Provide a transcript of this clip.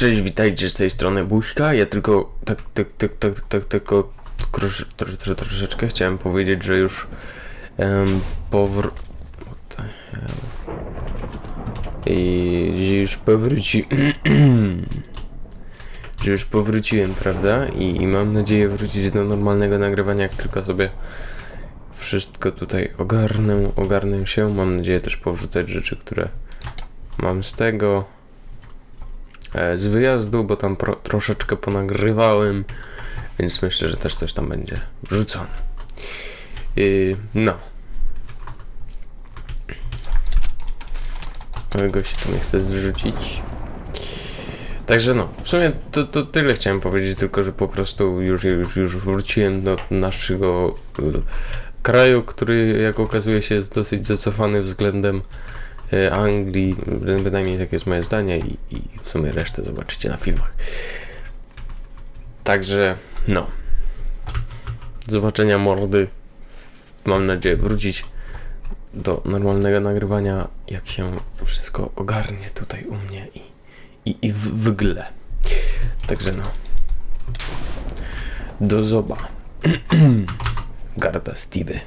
Cześć, witajcie z tej strony Buźka. Ja tylko tak, tak, tak, tak, tak, tylko trosz, trosz, trosz, troszeczkę chciałem powiedzieć, że już um, powr... I już powróci... że już powróciłem, prawda? I, I mam nadzieję wrócić do normalnego nagrywania, jak tylko sobie wszystko tutaj ogarnę, ogarnę się. Mam nadzieję też powrzucać rzeczy, które mam z tego z wyjazdu, bo tam pro, troszeczkę ponagrywałem, więc myślę, że też coś tam będzie wrzucone. I, no. Mojego się tu nie chcę zrzucić. Także no, w sumie to, to tyle chciałem powiedzieć, tylko że po prostu już, już, już wróciłem do naszego y, kraju, który jak okazuje się jest dosyć zacofany względem Anglii, bynajmniej takie jest moje zdanie i, i w sumie resztę zobaczycie na filmach. Także no, zobaczenia mordy. Mam nadzieję wrócić do normalnego nagrywania, jak się wszystko ogarnie tutaj u mnie i, i, i w, w. Także no. Do zoba. Garda Stevie.